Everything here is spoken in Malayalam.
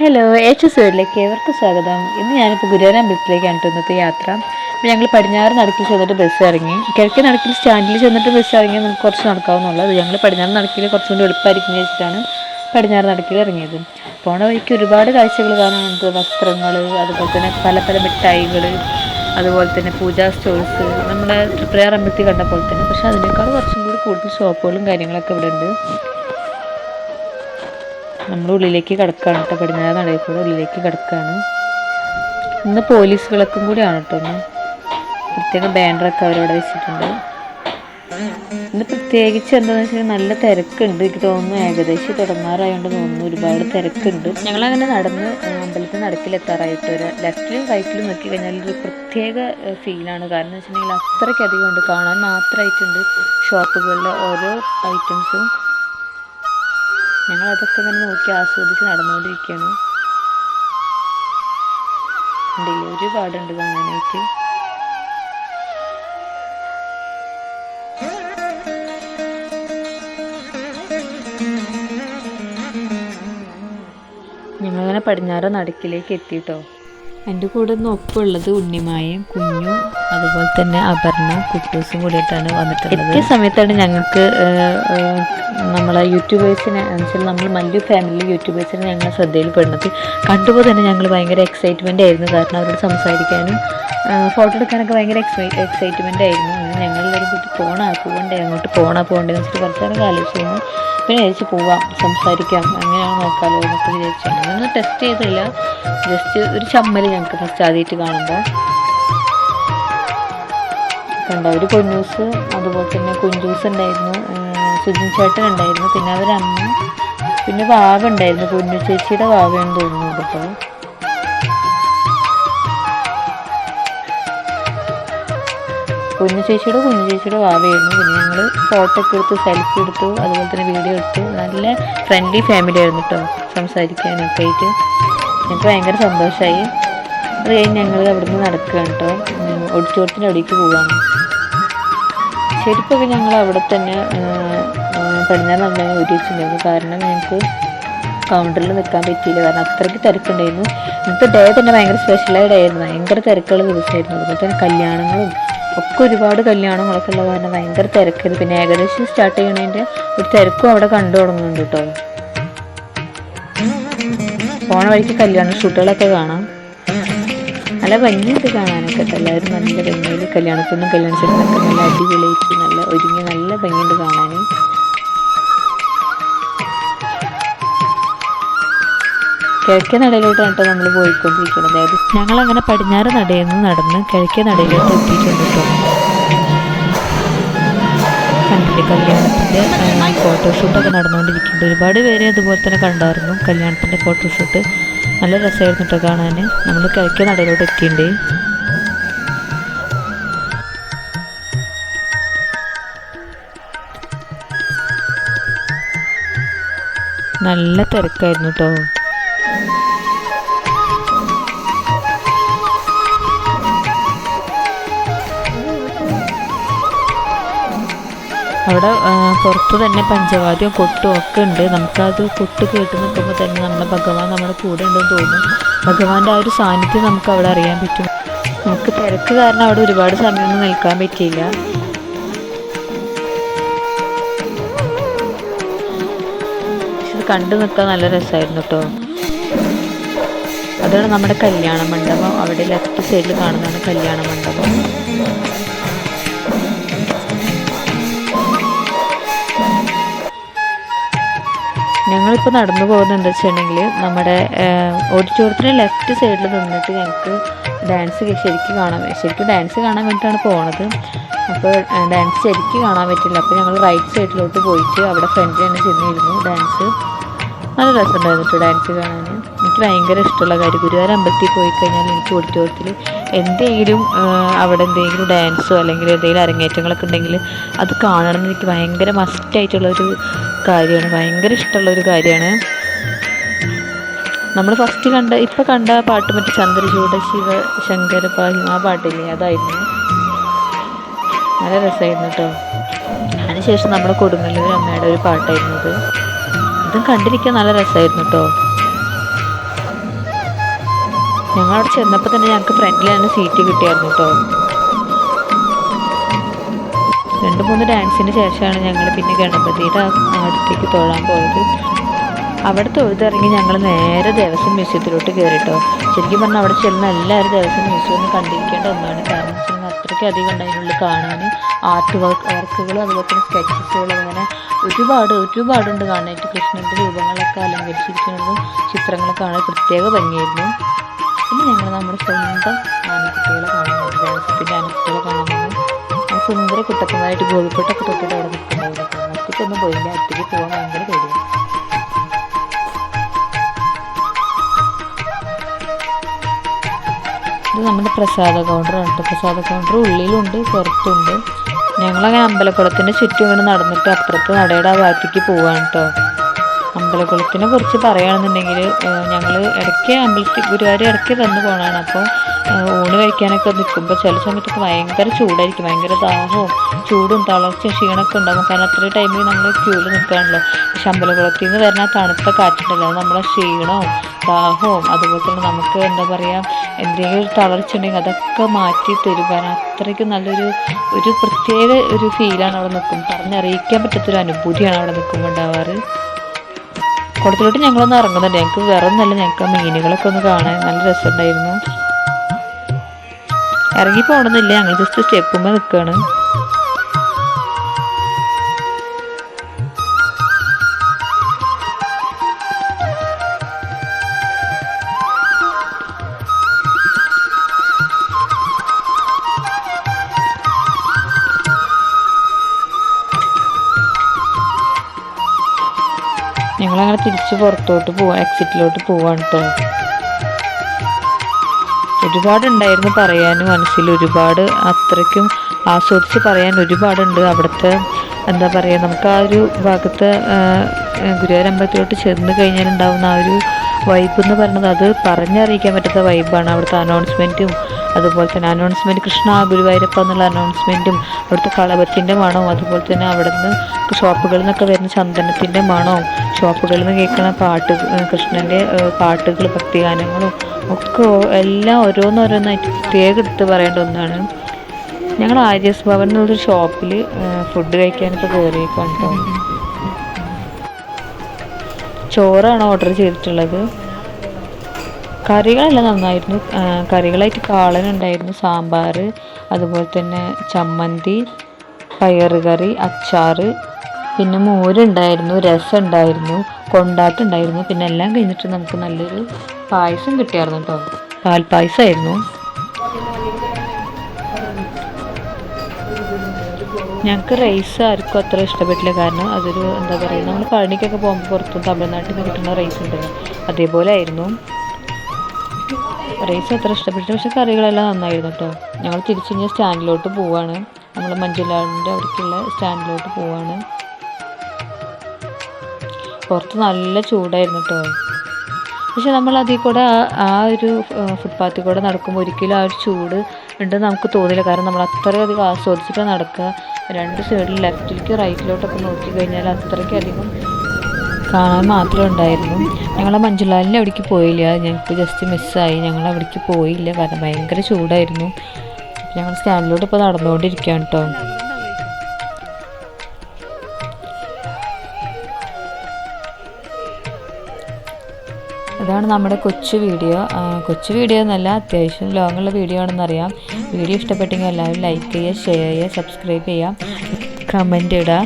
ഹലോ എച്ച് എസ് വേർഡിലേക്ക് ഏവർക്കും സ്വാഗതം. ഇന്ന് ഞാനിപ്പോൾ ഗുരുവാരം ബസ്സിലേക്കാണ് ഇന്നത്തെ യാത്ര. അപ്പോൾ ഞങ്ങൾ പടിഞ്ഞാറ് നടക്കിൽ ചെന്നിട്ട് ബസ് ഇറങ്ങി. കിഴക്കേ നടക്കിൽ സ്റ്റാൻഡിൽ ചെന്നിട്ട് ബസ് ഇറങ്ങിയാൽ നമുക്ക് കുറച്ച് നടക്കാവുന്നുള്ളത് ഞങ്ങൾ പടിഞ്ഞാറ് നടക്കിൽ കുറച്ചും കൂടി എളുപ്പമായിരിക്കും വെച്ചിട്ടാണ് പടിഞ്ഞാറ് നടക്കിൽ ഇറങ്ങിയത്. പോണ വഴിക്ക് ഒരുപാട് കാഴ്ചകൾ കാണാനുണ്ട് വസ്ത്രങ്ങൾ അതുപോലെ തന്നെ പല പല മിഠായികൾ അതുപോലെ തന്നെ പൂജാ സ്റ്റോൾസ് നമ്മുടെ തൃപ്രയാർ അമ്പലത്തിൽ കണ്ട പോലെ തന്നെ. പക്ഷേ അതിനേക്കാൾ കുറച്ചും കൂടി കൂടുതൽ ഷോപ്പുകളും കാര്യങ്ങളൊക്കെ ഇവിടെ ഉണ്ട് നമ്മൾ ഉള്ളിലേക്ക് കിടക്കുകയാണ് കേട്ടോ. പടിഞ്ഞാറ് നടയിൽ കൂടെ ഉള്ളിലേക്ക് കിടക്കുകയാണ് ഇന്ന് പോലീസ് വിളക്കും കൂടിയാണ് കേട്ടോ ഒന്ന് പ്രത്യേക ബാനറൊക്കെ അവരവിടെ വെച്ചിട്ടുണ്ട്. ഇന്ന് പ്രത്യേകിച്ച് എന്താണെന്ന് വെച്ചാൽ നല്ല തിരക്കുണ്ട്. എനിക്ക് തോന്നുന്നു ഏകദേശം തുടങ്ങാറായോണ്ട് തോന്നുന്നു ഒരുപാട് തിരക്കുണ്ട്. ഞങ്ങളങ്ങനെ നടന്ന് അമ്പലത്തിൽ നടക്കിലെത്താറായിട്ട് ഒരു ലെഫ്റ്റിലും റൈറ്റിലും നോക്കി കഴിഞ്ഞാൽ ഒരു പ്രത്യേക ഫീലാണ്. കാരണം എന്ന് വെച്ചിട്ടുണ്ടെങ്കിൽ അത്രയ്ക്കധികം ഉണ്ട്. കാണാൻ മാത്രമായിട്ടുണ്ട് ഷോപ്പുകളിലെ ഓരോ ഐറ്റംസും. ഞങ്ങൾ അതൊക്കെ തന്നെ നോക്കി ആസ്വദിച്ച് നടന്നുകൊണ്ടിരിക്കുകയാണ്. ഒരുപാടുണ്ട് കാണാനായിട്ട്. ഞങ്ങളങ്ങനെ പടിഞ്ഞാറ് നടുക്കിലേക്ക് എത്തിയിട്ടോ? എന്റെ കൂടെ ഒന്ന് ഒപ്പമുള്ളത് ഉണ്ണിമായും കുഞ്ഞും അതുപോലെ തന്നെ അപർണ കുട്ടൂസും കൂടിയിട്ടാണ് വന്നിട്ടുള്ളത്. ഈ സമയത്താണ് ഞങ്ങൾക്ക് നമ്മളെ യൂട്യൂബേഴ്സിനെ വെച്ചാൽ നമ്മൾ മല്ലു ഫാമിലി യൂട്യൂബേഴ്സിനെ ഞങ്ങൾ ശ്രദ്ധയിൽപ്പെടുന്നത്. കണ്ടപ്പോൾ തന്നെ ഞങ്ങൾ ഭയങ്കര എക്സൈറ്റ്മെന്റ് ആയിരുന്നു. കാരണം അവരോട് സംസാരിക്കാനും ഫോട്ടോ എടുക്കാനൊക്കെ ഭയങ്കര എക്സൈറ്റ്മെന്റ് ആയിരുന്നു. ഞങ്ങൾ ഞങ്ങളെല്ലാവരും കൂട്ടി പോകണ്ടേ അങ്ങോട്ട് പോണാ പോകണ്ടേ എന്ന് വെച്ചിട്ട് കുറച്ചേരം ആലോചിച്ചിരുന്നു പിന്നെ ചേച്ചി പോവാം സംസാരിക്കാം. അങ്ങനെയാണ് നോക്കാമല്ലോ എന്നൊക്കെ വിചാരിച്ചു അങ്ങനെയൊന്നും ടെസ്റ്റ് ചെയ്തില്ല. ജസ്റ്റ് ഒരു ചമ്മൽ ഞങ്ങൾക്ക് ഫസ്റ്റ് ആദ്യമായിട്ട് കാണുമ്പോൾ കണ്ട ഒരു കൊഞ്ഞൂസ് അതുപോലെ തന്നെ കുഞ്ചൂസ് ഉണ്ടായിരുന്നു. സുജിൻ ചേട്ടൻ ഉണ്ടായിരുന്നു. പിന്നെ അവരമ്മ പിന്നെ വാവ ഉണ്ടായിരുന്നു. കുഞ്ഞു ചേച്ചിയുടെ വാവയെന്ന് തോന്നുന്നു കേട്ടോ കുഞ്ഞു ചേച്ചിയുടെ കുഞ്ഞു ചേച്ചിയുടെ വാവയായിരുന്നു. പിന്നെ ഞങ്ങൾ ഫോട്ടോ ഒക്കെ എടുത്തു സെൽഫി എടുത്തു. അതുപോലെ തന്നെ വീഡിയോ എടുത്തു. നല്ല ഫ്രണ്ട്ലി ഫാമിലി ആയിരുന്നു കേട്ടോ സംസാരിക്കാനൊക്കെ ആയിട്ട് ഞങ്ങൾക്ക് ഭയങ്കര സന്തോഷമായി അത് കഴിഞ്ഞ് ഞങ്ങൾ അവിടുന്ന് നടക്കുകയാണ് കേട്ടോ ഒടിച്ചോടത്തിന്റെ അവിടേക്ക് പോവുകയാണ് ചെരുപ്പൊക്കെ ഞങ്ങൾ അവിടെ തന്നെ പടിഞ്ഞാറ് നമ്മളെ ഊരി കാരണം ഞങ്ങൾക്ക് കൗണ്ടറിൽ നിൽക്കാൻ പറ്റിയില്ല. കാരണം അത്രയ്ക്ക് തിരക്കുണ്ടായിരുന്നു. ഇന്നത്തെ ഡേ തന്നെ ഭയങ്കര സ്പെഷ്യലായ ഡേ ആയിരുന്നു. ഭയങ്കര തിരക്കുള്ള ദിവസമായിരുന്നു. അതുപോലെ തന്നെ കല്യാണങ്ങളും ഒക്കെ ഒരുപാട് കല്യാണങ്ങളൊക്കെ ഉള്ള കാരണം ഭയങ്കര തിരക്കായിരുന്നു. പിന്നെ ഏകദേശം സ്റ്റാർട്ട് ചെയ്യണതിന്റെ ഒരു തിരക്കും അവിടെ കണ്ടു തുടങ്ങുന്നുണ്ട് കേട്ടോ. പോണ വഴിക്ക് കല്യാണ ഷൂട്ടുകളൊക്കെ കാണാം. നല്ല ഭംഗിയുണ്ട് കാണാനൊക്കെ. എല്ലാവരും നല്ല ഭംഗിയിൽ കല്യാണത്തിനും കല്യാണ ചെടിനൊക്കെ നല്ല അടിപൊളിയായിട്ട് നല്ല ഒരുങ്ങി നല്ല ഭംഗിയുണ്ട് കാണാൻ. കിഴക്കേ നടയിലോട്ടാണ് കേട്ടോ നമ്മൾ പോയിക്കൊണ്ടിരിക്കുന്നത് അതായത് ഞങ്ങൾ അങ്ങനെ പടിഞ്ഞാറ് നടയിൽ നിന്ന് നടന്ന് കിഴക്കേ നടയിലോട്ട് എത്തിയിട്ടുണ്ട് കേട്ടോ. കല്യാണത്തിന്റെ ഫോട്ടോഷൂട്ടൊക്കെ നടന്നുകൊണ്ടിരിക്കുന്നുണ്ട്. ഒരുപാട് പേര് അതുപോലെ തന്നെ കണ്ടായിരുന്നു കല്യാണത്തിന്റെ ഫോട്ടോഷൂട്ട്. നല്ല രസമായിരുന്നു കേട്ടോ കാണാൻ നമ്മൾ കിഴക്കേ നടയിലോട്ട് എത്തിയിട്ടുണ്ട്. നല്ല തിരക്കായിരുന്നു കേട്ടോ. അവിടെ പുറത്ത് തന്നെ പഞ്ചവാദ്യവും കൊട്ടും ഒക്കെ ഉണ്ട്. നമുക്കത് കൊട്ട് കേട്ട് നിൽക്കുമ്പോൾ തന്നെ നമ്മുടെ ഭഗവാൻ നമ്മുടെ കൂടെ ഉണ്ടെന്ന് തോന്നും. ഭഗവാന്റെ ആ ഒരു സാന്നിധ്യം നമുക്ക് അവിടെ അറിയാൻ പറ്റും. നമുക്ക് തിരക്ക് കാരണം അവിടെ ഒരുപാട് സമയമൊന്നും നിൽക്കാൻ പറ്റിയില്ല. കണ്ടു നിൽക്കാൻ നല്ല രസമായിരുന്നു കേട്ടോ. അതാണ് നമ്മുടെ കല്യാണ മണ്ഡപം. അവിടെ ലെഫ്റ്റ് സൈഡിൽ കാണുന്നതാണ് കല്യാണ മണ്ഡപം. ഞങ്ങളിപ്പോൾ നടന്നു പോകുന്നത് എന്താ വെച്ചിട്ടുണ്ടെങ്കിൽ നമ്മുടെ ഓഡിറ്റോറിയത്തിന് ലെഫ്റ്റ് സൈഡിൽ നിന്നിട്ട് ഞങ്ങൾക്ക് ഡാൻസ് ശരിക്കും കാണാൻ ശരിക്കും ഡാൻസ് കാണാൻ വേണ്ടിയിട്ടാണ് പോണത്. അപ്പോൾ ഡാൻസ് ശരിക്കും കാണാൻ പറ്റില്ല. അപ്പോൾ ഞങ്ങൾ റൈറ്റ് സൈഡിലോട്ട് പോയിട്ട് അവിടെ ഫ്രണ്ടിൽ തന്നെ ചെന്നിരുന്നു. ഡാൻസ് നല്ല രസമുണ്ടായിരുന്നു ഡാൻസ് കാണാൻ. എനിക്ക് ഭയങ്കര ഇഷ്ടമുള്ള കാര്യം. ഗുരുവായൂർ അമ്പലത്തിൽ പോയി കഴിഞ്ഞാൽ എനിക്ക് ഓഡിറ്റോറിയത്തിൽ എന്തെങ്കിലും അവിടെ എന്തെങ്കിലും ഡാൻസോ അല്ലെങ്കിൽ എന്തെങ്കിലും അരങ്ങേറ്റങ്ങളൊക്കെ ഉണ്ടെങ്കിൽ അത് കാണണം എന്ന് എനിക്ക് ഭയങ്കര മസ്റ്റായിട്ടുള്ള ഒരു കാര്യമാണ്. ഭയങ്കര ഇഷ്ടമുള്ള ഒരു കാര്യമാണ്. നമ്മൾ ഫസ്റ്റ് കണ്ട ഇപ്പം കണ്ട പാട്ട് മറ്റേ ചന്ദ്രചൂട ശിവ ശങ്കര പാഹിം ആ പാട്ടില്ലേ? അതായിരുന്നു. നല്ല രസമായിരുന്നു കേട്ടോ അതിനുശേഷം നമ്മുടെ കൊടുങ്ങല്ലൂർ അമ്മയുടെ ഒരു പാട്ടായിരുന്നു അത്. ഇതും കണ്ടിരിക്കാൻ നല്ല രസമായിരുന്നു കേട്ടോ ഞങ്ങൾ അവിടെ ചെന്നപ്പോൾ തന്നെ ഞങ്ങൾക്ക് ഫ്രണ്ടിൽ തന്നെ സീറ്റ് കിട്ടിയായിരുന്നു കേട്ടോ രണ്ട് മൂന്ന് ഡാൻസിന് ശേഷമാണ് ഞങ്ങൾ പിന്നെ ഗണപതിയുടെ അടുത്തേക്ക് തൊഴാൻ പോയത്. അവിടെ തൊഴുതിറങ്ങി ഞങ്ങൾ നേരെ ദേവസ്വം മ്യൂസിയത്തിലോട്ട് കയറിട്ടോ ശരിക്കും പറഞ്ഞാൽ അവിടെ ചെല്ലുന്ന എല്ലാവരും ദേവസ്വം മ്യൂസിയം ഒന്ന് കണ്ടിരിക്കേണ്ട ഒന്നാണ്. കാരണം വെച്ചാൽ അത്രയ്ക്ക് അധികം ഉണ്ട് അതിനുള്ളിൽ കാണാൻ ആർട്ട് വർക്ക് വർക്കുകളും അതുപോലെ തന്നെ സ്കെച്ചസുകളും അങ്ങനെ ഒരുപാട് ഒരുപാടുണ്ട് കാണാനായിട്ട്. കൃഷ്ണന്റെ രൂപങ്ങളൊക്കെ അലങ്കരിച്ചിരിക്കുന്നതും ചിത്രങ്ങളൊക്കെ കാണാൻ പ്രത്യേക ഭംഗിയായിരുന്നു. പിന്നെ ഞങ്ങൾ നമ്മുടെ സ്വന്തം ആനക്കുട്ടികളെ കാണാൻ വന്നു ദേവസ്വത്തിന്റെ ആനക്കുട്ടികളെ കാണാൻ ആ സുന്ദര കുട്ടപ്പനായിട്ട് ഗോപിക്കൊട്ടൊക്കെ തൊട്ടിട്ട് അവിടെ നിൽക്കുന്നുണ്ടായിരുന്നു ഒറ്റയ്ക്കൊന്നും പോയില്ല ഒറ്റയ്ക്ക് പോകാൻ ഭയങ്കര പേടിയാണ് നമ്മുടെ പ്രസാദ കൗണ്ടറാണ് കേട്ടോ. പ്രസാദ കൗണ്ടർ ഉള്ളിലുണ്ട് പുറത്തുണ്ട്. ഞങ്ങളങ്ങനെ അമ്പലക്കുളത്തിന്റെ ചുറ്റും ഇങ്ങനെ നടന്നിട്ട് അപ്പുറത്ത് നടയുടെ ആ ഭാഗത്തേക്ക് പോവാണ് കേട്ടോ. അമ്പലക്കുളത്തിനെ കുറിച്ച് പറയുകയാണെന്നുണ്ടെങ്കിൽ ഞങ്ങൾ ഇടയ്ക്ക് അമ്പലത്തിൽ ഗുരുവായൂർ ഇടയ്ക്ക് വന്ന് പോകണമാണ് അപ്പോൾ ഊണ് കഴിക്കാനൊക്കെ നിൽക്കുമ്പോൾ ചില സമയത്തൊക്കെ ഭയങ്കര ചൂടായിരിക്കും. ഭയങ്കര ദാഹവും ചൂടും തളർച്ചയും ക്ഷീണമൊക്കെ ഉണ്ടാകും. കാരണം അത്രയും ടൈമിൽ നമ്മൾ ക്യൂവിൽ നിൽക്കുകയാണല്ലോ പക്ഷെ അമ്പലക്കുളത്തിൽ നിന്ന് വരുന്ന തണുത്ത കാറ്റുണ്ടല്ലോ. നമ്മളെ ക്ഷീണവും ദാഹവും അതുപോലെ തന്നെ നമുക്ക് എന്താ പറയുക എന്തെങ്കിലും ഒരു തളർച്ച ഉണ്ടെങ്കിൽ അതൊക്കെ മാറ്റി തരും. കാരണം അത്രയ്ക്ക് നല്ലൊരു ഒരു പ്രത്യേക ഒരു ഫീലാണ് അവിടെ നിൽക്കും പറഞ്ഞറിയിക്കാൻ പറ്റാത്തൊരു അനുഭൂതിയാണ് അവിടെ നിൽക്കുമ്പോൾ ഉണ്ടാവാറ്. കുളത്തിലോട്ട് ഞങ്ങളൊന്ന് ഇറങ്ങുന്നുണ്ട്. ഞങ്ങൾക്ക് വേറെ ഒന്നല്ല ഞങ്ങൾക്ക് ആ മീനുകളൊക്കെ ഒന്ന് കാണാൻ നല്ല രസമുണ്ടായിരുന്നു. ഇറങ്ങി പോകണമെന്നില്ല. ഞങ്ങൾ ജസ്റ്റ് സ്റ്റെപ്പുമ്പോൾ നിൽക്കുകയാണ്. ഞങ്ങളങ്ങനെ തിരിച്ച് പുറത്തോട്ട് പോവാ എക്സിറ്റിലോട്ട് പോവാണ് കേട്ടോ ഒരുപാടുണ്ടായിരുന്നു പറയാൻ മനസ്സിൽ ഒരുപാട് അത്രയ്ക്കും ആസ്വദിച്ച് പറയാൻ ഒരുപാടുണ്ട്. അവിടുത്തെ എന്താ പറയുക നമുക്ക് ആ ഒരു ഭാഗത്ത് ഗുരുവായൂർ അമ്പലത്തിലോട്ട് ചെന്ന് കഴിഞ്ഞാൽ ഉണ്ടാകുന്ന ആ ഒരു വൈബ് എന്ന് പറയുന്നത് അത് പറഞ്ഞറിയിക്കാൻ പറ്റാത്ത വൈബാണ് അവിടുത്തെ അനൗൺസ്മെന്റും അതുപോലെ തന്നെ അനൗൺസ്മെന്റ് കൃഷ്ണ ഗുരുവായൂരപ്പ എന്നുള്ള അനൗൺസ്മെന്റും അവിടുത്തെ കളപത്തിന്റെ മണവും അതുപോലെ തന്നെ അവിടെ നിന്ന് ഷോപ്പുകളിൽ നിന്നൊക്കെ വരുന്ന ചന്ദനത്തിന്റെ മണവും ഷോപ്പുകളിൽ നിന്ന് കേൾക്കുന്ന പാട്ട് കൃഷ്ണന്റെ പാട്ടുകൾ ഭക്തിഗാനങ്ങളും ഒക്കെ എല്ലാം ഓരോന്നോരോന്നായിട്ട് പ്രത്യേകം എടുത്ത് പറയേണ്ട ഒന്നാണ്. ഞങ്ങൾ ആര്യസ് ഭവൻ എന്നുള്ളൊരു ഷോപ്പിൽ ഫുഡ് കഴിക്കാനൊക്കെ കയറിയേക്കാണ് കേട്ടോ ചോറാണ് ഓർഡർ ചെയ്തിട്ടുള്ളത്. കറികളെല്ലാം നന്നായിരുന്നു. കറികളായിട്ട് കാളൻ കാളനുണ്ടായിരുന്നു സാമ്പാർ അതുപോലെ തന്നെ ചമ്മന്തി പയറുകറി അച്ചാറ് പിന്നെ മോരുണ്ടായിരുന്നു രസം ഉണ്ടായിരുന്നു കൊണ്ടാട്ടുണ്ടായിരുന്നു. പിന്നെ എല്ലാം കഴിഞ്ഞിട്ട് നമുക്ക് നല്ലൊരു പായസം കിട്ടിയായിരുന്നു കേട്ടോ. പാൽപ്പായസമായിരുന്നു ഞങ്ങൾക്ക് റൈസ് ആർക്കും അത്ര ഇഷ്ടപ്പെട്ടില്ല. കാരണം അതൊരു എന്താ പറയുക നമ്മൾ പഴനിക്കൊക്കെ പോകുമ്പോൾ പുറത്തും തമിഴ്നാട്ടിൽ നിന്ന് കിട്ടുന്ന റൈസ് ഉണ്ടല്ലോ. അതേപോലെ ആയിരുന്നു. റൈസ് അത്ര ഇഷ്ടപ്പെട്ടില്ല. പക്ഷെ കറികളെല്ലാം നന്നായിരുന്നു കേട്ടോ. ഞങ്ങൾ തിരിച്ചു കഴിഞ്ഞാൽ സ്റ്റാൻഡിലോട്ട് പോവാണ്. നമ്മൾ മഞ്ചുലാടിന്റെ അവിടേക്കുള്ള സ്റ്റാൻഡിലോട്ട് പോവാണ്. പുറത്ത് നല്ല ചൂടായിരുന്നു കേട്ടോ പക്ഷെ നമ്മൾ അതിൽ കൂടെ ആ- ഒരു ഫുട്പാത്തിൽ കൂടെ നടക്കുമ്പോൾ ഒരിക്കലും ആ ഒരു ചൂട് ഉണ്ടെന്ന് നമുക്ക് തോന്നില്ല. കാരണം നമ്മൾ അത്രയധികം ആസ്വദിച്ചിട്ട് നടക്കുക രണ്ട് സൈഡിൽ ലെഫ്റ്റിലേക്ക് റൈറ്റിലോട്ടൊക്കെ നോക്കി കഴിഞ്ഞാൽ അത്രയ്ക്കധികം കാണാൻ മാത്രമേ ഉണ്ടായിരുന്നു. ഞങ്ങൾ മഞ്ജുലാലിന്റെ അവിടേക്ക് പോയില്ല. ഞങ്ങൾക്ക് ജസ്റ്റ് മിസ്സായി ഞങ്ങൾ അവിടേക്ക് പോയില്ല. കാരണം ഭയങ്കര ചൂടായിരുന്നു. ഞങ്ങൾ സ്റ്റാൻഡിലോട്ട് ഇപ്പോൾ നടന്നുകൊണ്ടിരിക്കുകയാണ് കേട്ടോ അതാണ് നമ്മുടെ കൊച്ചു വീഡിയോ. കൊച്ചു വീഡിയോ എന്നല്ല അത്യാവശ്യം ലോങ്ങുള്ള വീഡിയോ ആണെന്നറിയാം വീഡിയോ ഇഷ്ടപ്പെട്ടെങ്കിൽ എല്ലാവരും ലൈക്ക് ചെയ്യുക ഷെയർ ചെയ്യുക സബ്സ്ക്രൈബ് ചെയ്യുക. കമന്റ് ഇടുക.